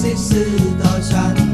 谁是到家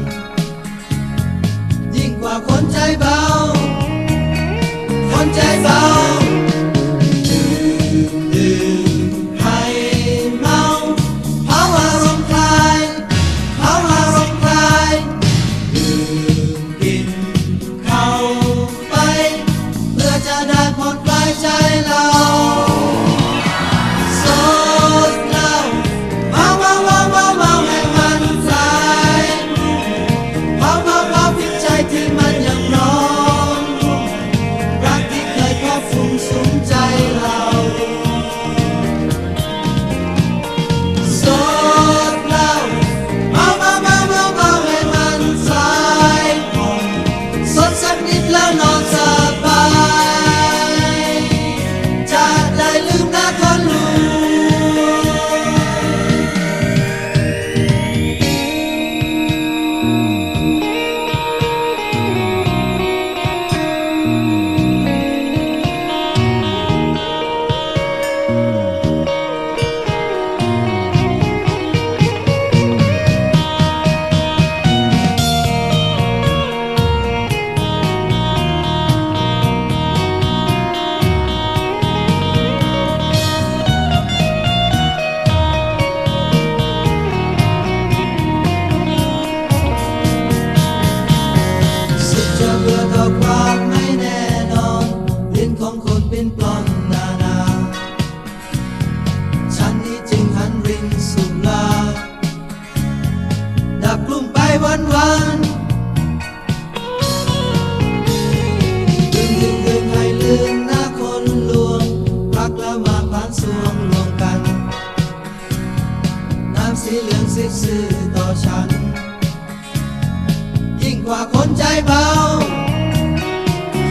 สวงรวมกัน น้ำสีเหลืองสิซื่อต่อฉัน ยิ่งกว่าคนใจเบา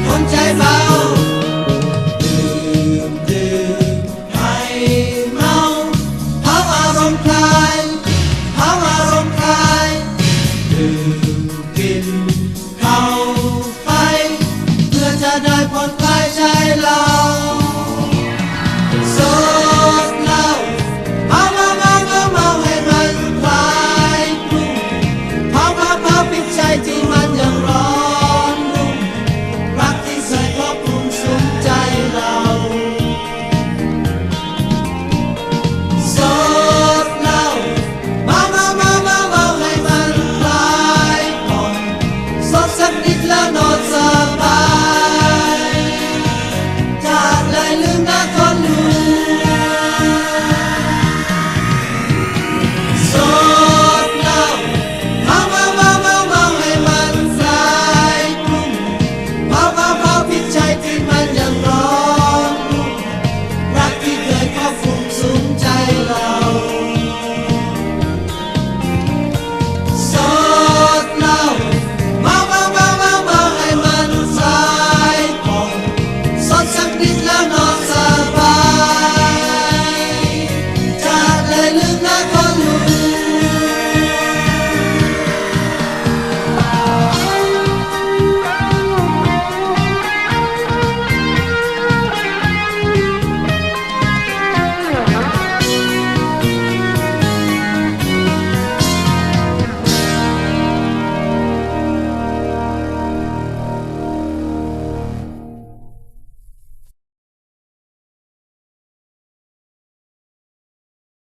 คนใจเบาดื่มดื่มให้เมาเผาอารมณ์คลาย